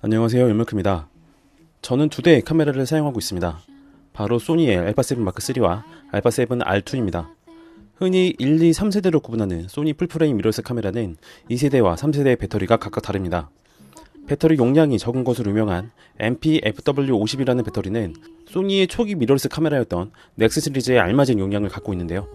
안녕하세요 열물크입니다. 저는 두 대의 카메라를 사용하고 있습니다. 바로 소니의 알파7 마크3와 알파7 R2입니다. 흔히 1, 2, 3세대로 구분하는 소니 풀프레임 미러스 카메라는 2세대와 3세대의 배터리가 각각 다릅니다. 배터리 용량이 적은 것으로 유명한 MP-FW50이라는 배터리는 소니의 초기 미러스 카메라였던 넥스 시리즈에 알맞은 용량을 갖고 있는데요.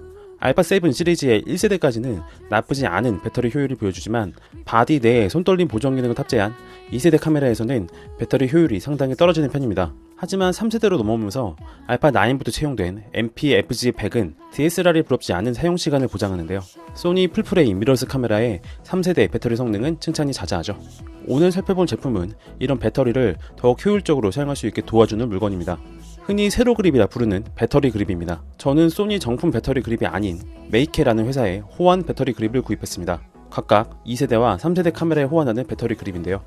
알파7 시리즈의 1세대까지는 나쁘지 않은 배터리 효율을 보여주지만 바디 내에 손떨림 보정 기능을 탑재한 2세대 카메라에서는 배터리 효율이 상당히 떨어지는 편입니다. 하지만 3세대로 넘어오면서 알파9부터 채용된 MP-FG100은 DSLR이 부럽지 않은 사용 시간을 보장하는데요. 소니 풀프레임 미러스 카메라의 3세대 배터리 성능은 칭찬이 자자하죠. 오늘 살펴본 제품은 이런 배터리를 더욱 효율적으로 사용할 수 있게 도와주는 물건입니다. 흔히 세로 그립이라 부르는 배터리 그립입니다. 저는 소니 정품 배터리 그립이 아닌 메이케라는 회사의 호환 배터리 그립을 구입했습니다. 각각 2세대와 3세대 카메라에 호환하는 배터리 그립인데요.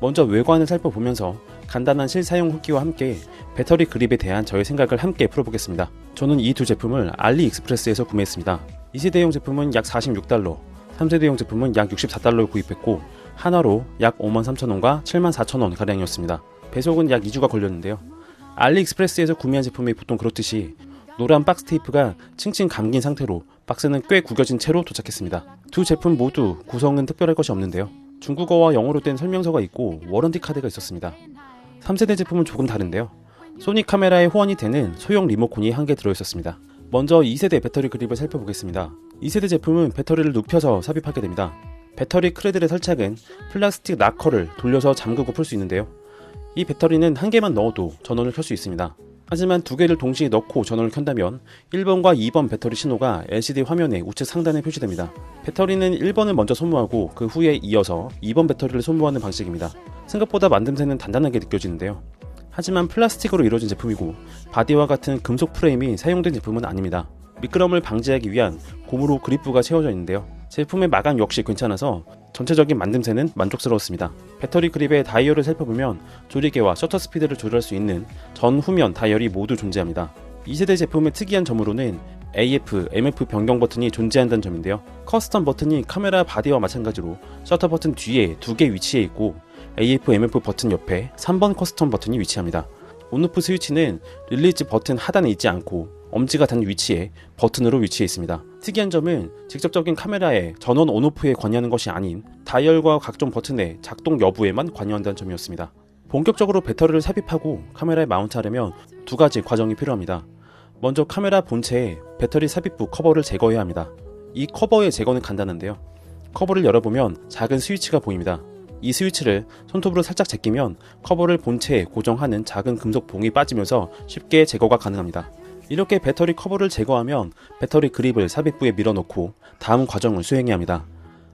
먼저 외관을 살펴보면서 간단한 실사용 후기와 함께 배터리 그립에 대한 저의 생각을 함께 풀어보겠습니다. 저는 이 두 제품을 알리익스프레스에서 구매했습니다. 2세대용 제품은 약 46달러, 3세대용 제품은 약 64달러를 구입했고 하나로 약 53,000원과 74,000원 가량이었습니다. 배송은 약 2주가 걸렸는데요. 알리익스프레스에서 구매한 제품이 보통 그렇듯이 노란 박스 테이프가 칭칭 감긴 상태로 박스는 꽤 구겨진 채로 도착했습니다. 두 제품 모두 구성은 특별할 것이 없는데요. 중국어와 영어로 된 설명서가 있고 워런티 카드가 있었습니다. 3세대 제품은 조금 다른데요. 소니 카메라에 호환이 되는 소형 리모컨이 한 개 들어있었습니다. 먼저 2세대 배터리 그립을 살펴보겠습니다. 2세대 제품은 배터리를 눕혀서 삽입하게 됩니다. 배터리 크레들의 설착은 플라스틱 락커를 돌려서 잠그고 풀 수 있는데요. 이 배터리는 한 개만 넣어도 전원을 켤 수 있습니다. 하지만 두 개를 동시에 넣고 전원을 켠다면 1번과 2번 배터리 신호가 LCD 화면의 우측 상단에 표시됩니다. 배터리는 1번을 먼저 소모하고 그 후에 이어서 2번 배터리를 소모하는 방식입니다. 생각보다 만듦새는 단단하게 느껴지는데요. 하지만 플라스틱으로 이루어진 제품이고 바디와 같은 금속 프레임이 사용된 제품은 아닙니다. 미끄럼을 방지하기 위한 고무로 그립부가 채워져 있는데요. 제품의 마감 역시 괜찮아서 전체적인 만듦새는 만족스러웠습니다. 배터리 그립의 다이얼을 살펴보면 조리개와 셔터 스피드를 조절할 수 있는 전 후면 다이얼이 모두 존재합니다. 2세대 제품의 특이한 점으로는 AF, MF 변경 버튼이 존재한다는 점인데요. 커스텀 버튼이 카메라 바디와 마찬가지로 셔터 버튼 뒤에 두 개 위치해 있고 AF, MF 버튼 옆에 3번 커스텀 버튼이 위치합니다. 온오프 스위치는 릴리즈 버튼 하단에 있지 않고 엄지가 닿는 위치에 버튼으로 위치해 있습니다. 특이한 점은 직접적인 카메라에 전원 온오프에 관여하는 것이 아닌 다이얼과 각종 버튼의 작동 여부에만 관여한다는 점이었습니다. 본격적으로 배터리를 삽입하고 카메라에 마운트하려면 두 가지 과정이 필요합니다. 먼저 카메라 본체에 배터리 삽입부 커버를 제거해야 합니다. 이 커버의 제거는 간단한데요. 커버를 열어보면 작은 스위치가 보입니다. 이 스위치를 손톱으로 살짝 제끼면 커버를 본체에 고정하는 작은 금속 봉이 빠지면서 쉽게 제거가 가능합니다. 이렇게 배터리 커버를 제거하면 배터리 그립을 삽입부에 밀어넣고 다음 과정을 수행해야 합니다.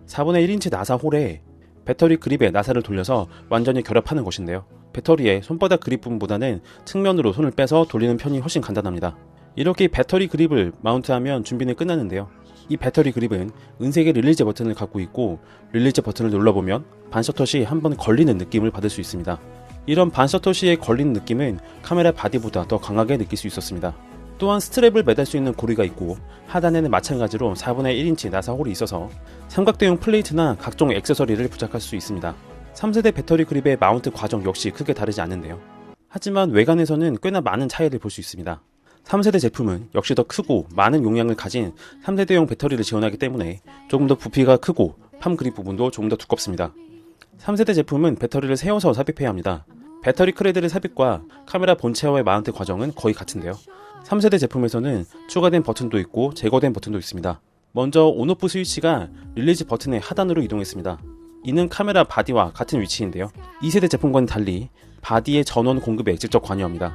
4분의 1인치 나사 홀에 배터리 그립에 나사를 돌려서 완전히 결합하는 것인데요. 배터리의 손바닥 그립 부분보다는 측면으로 손을 빼서 돌리는 편이 훨씬 간단합니다. 이렇게 배터리 그립을 마운트하면 준비는 끝났는데요. 이 배터리 그립은 은색의 릴리즈 버튼을 갖고 있고 릴리즈 버튼을 눌러보면 반셔터 시 한번 걸리는 느낌을 받을 수 있습니다. 이런 반셔터 시에 걸리는 느낌은 카메라 바디보다 더 강하게 느낄 수 있었습니다. 또한 스트랩을 매달 수 있는 고리가 있고 하단에는 마찬가지로 4분의 1인치 나사 홀이 있어서 삼각대용 플레이트나 각종 액세서리를 부착할 수 있습니다. 3세대 배터리 그립의 마운트 과정 역시 크게 다르지 않는데요. 하지만 외관에서는 꽤나 많은 차이를 볼 수 있습니다. 3세대 제품은 역시 더 크고 많은 용량을 가진 3세대용 배터리를 지원하기 때문에 조금 더 부피가 크고 팜 그립 부분도 조금 더 두껍습니다. 3세대 제품은 배터리를 세워서 삽입해야 합니다. 배터리 크레드의 삽입과 카메라 본체와의 마운트 과정은 거의 같은데요. 3세대 제품에서는 추가된 버튼도 있고 제거된 버튼도 있습니다. 먼저 온오프 스위치가 릴리즈 버튼의 하단으로 이동했습니다. 이는 카메라 바디와 같은 위치인데요. 2세대 제품과는 달리 바디의 전원 공급에 직접 관여합니다.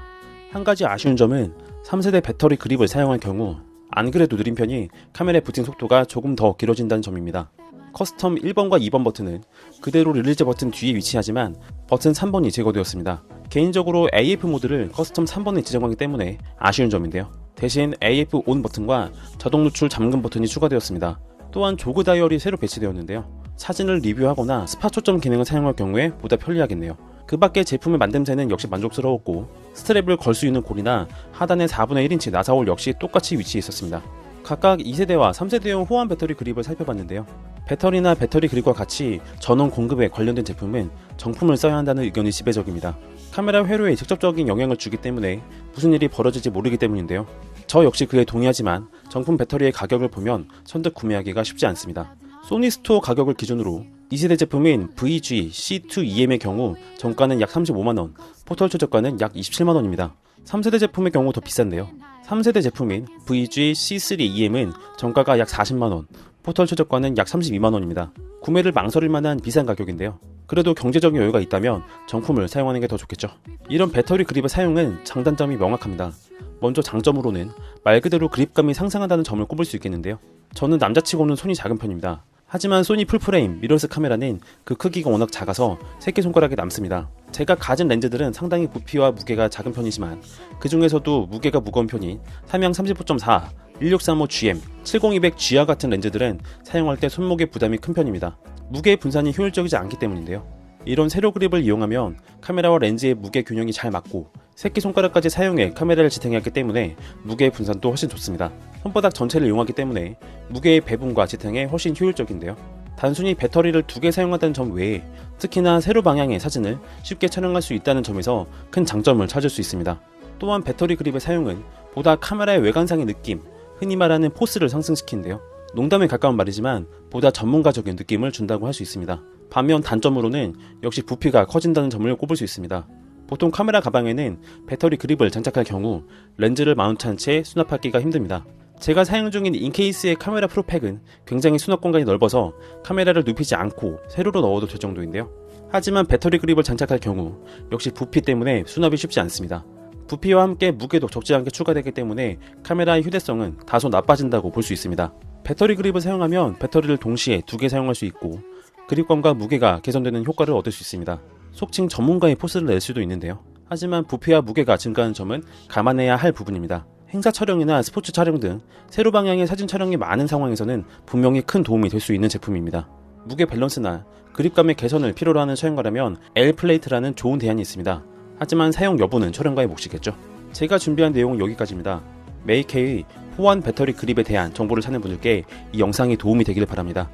한 가지 아쉬운 점은 3세대 배터리 그립을 사용할 경우 안 그래도 느린 편이 카메라의 부팅 속도가 조금 더 길어진다는 점입니다. 커스텀 1번과 2번 버튼은 그대로 릴리즈 버튼 뒤에 위치하지만 버튼 3번이 제거되었습니다. 개인적으로 AF 모드를 커스텀 3번에 지정하기 때문에 아쉬운 점인데요. 대신 AF 온 버튼과 자동 노출 잠금 버튼이 추가되었습니다. 또한 조그 다이얼이 새로 배치되었는데요. 사진을 리뷰하거나 스파 초점 기능을 사용할 경우에 보다 편리하겠네요. 그 밖에 제품의 만듦새는 역시 만족스러웠고 스트랩을 걸 수 있는 골이나 하단의 4분의 1인치 나사홀 역시 똑같이 위치해 있었습니다. 각각 2세대와 3세대용 호환 배터리 그립을 살펴봤는데요. 배터리나 배터리 그립과 같이 전원 공급에 관련된 제품은 정품을 써야 한다는 의견이 지배적입니다. 카메라 회로에 직접적인 영향을 주기 때문에 무슨 일이 벌어질지 모르기 때문인데요. 저 역시 그에 동의하지만 정품 배터리의 가격을 보면 선뜻 구매하기가 쉽지 않습니다. 소니 스토어 가격을 기준으로 2세대 제품인 VG C2EM의 경우 정가는 약 35만원, 포털 최저가는 약 27만원입니다. 3세대 제품의 경우 더 비싼데요. 3세대 제품인 VG C3EM은 정가가 약 40만원, 포털 최저가는 약 32만원입니다. 구매를 망설일 만한 비싼 가격인데요. 그래도 경제적인 여유가 있다면 정품을 사용하는 게 더 좋겠죠. 이런 배터리 그립의 사용은 장단점이 명확합니다. 먼저 장점으로는 말 그대로 그립감이 상승한다는 점을 꼽을 수 있겠는데요. 저는 남자치고는 손이 작은 편입니다. 하지만 소니 풀프레임 미러스 카메라는 그 크기가 워낙 작아서 새끼손가락에 남습니다. 제가 가진 렌즈들은 상당히 부피와 무게가 작은 편이지만 그 중에서도 무게가 무거운 편인 삼양 35.4, 1635GM, 70200GR 같은 렌즈들은 사용할 때 손목에 부담이 큰 편입니다. 무게 분산이 효율적이지 않기 때문인데요. 이런 세로 그립을 이용하면 카메라와 렌즈의 무게 균형이 잘 맞고 새끼손가락까지 사용해 카메라를 지탱하기 때문에 무게 분산도 훨씬 좋습니다. 손바닥 전체를 이용하기 때문에 무게의 배분과 지탱에 훨씬 효율적인데요. 단순히 배터리를 두 개 사용한다는 점 외에 특히나 세로 방향의 사진을 쉽게 촬영할 수 있다는 점에서 큰 장점을 찾을 수 있습니다. 또한 배터리 그립의 사용은 보다 카메라의 외관상의 느낌, 흔히 말하는 포스를 상승시키는데요. 농담에 가까운 말이지만 보다 전문가적인 느낌을 준다고 할 수 있습니다. 반면 단점으로는 역시 부피가 커진다는 점을 꼽을 수 있습니다. 보통 카메라 가방에는 배터리 그립을 장착할 경우 렌즈를 마운트한 채 수납하기가 힘듭니다. 제가 사용 중인 인케이스의 카메라 프로팩은 굉장히 수납 공간이 넓어서 카메라를 눕히지 않고 세로로 넣어도 될 정도인데요. 하지만 배터리 그립을 장착할 경우 역시 부피 때문에 수납이 쉽지 않습니다. 부피와 함께 무게도 적지 않게 추가되기 때문에 카메라의 휴대성은 다소 나빠진다고 볼 수 있습니다. 배터리 그립을 사용하면 배터리를 동시에 두 개 사용할 수 있고 그립감과 무게가 개선되는 효과를 얻을 수 있습니다. 속칭 전문가의 포스를 낼 수도 있는데요. 하지만 부피와 무게가 증가하는 점은 감안해야 할 부분입니다. 행사 촬영이나 스포츠 촬영 등 세로 방향의 사진 촬영이 많은 상황에서는 분명히 큰 도움이 될 수 있는 제품입니다. 무게 밸런스나 그립감의 개선을 필요로 하는 촬영가라면 L 플레이트라는 좋은 대안이 있습니다. 하지만 사용 여부는 촬영가의 몫이겠죠. 제가 준비한 내용은 여기까지입니다. 메이케의 호환 배터리 그립에 대한 정보를 찾는 분들께 이 영상이 도움이 되기를 바랍니다.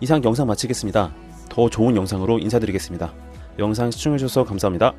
이상 영상 마치겠습니다. 더 좋은 영상으로 인사드리겠습니다. 영상 시청해주셔서 감사합니다.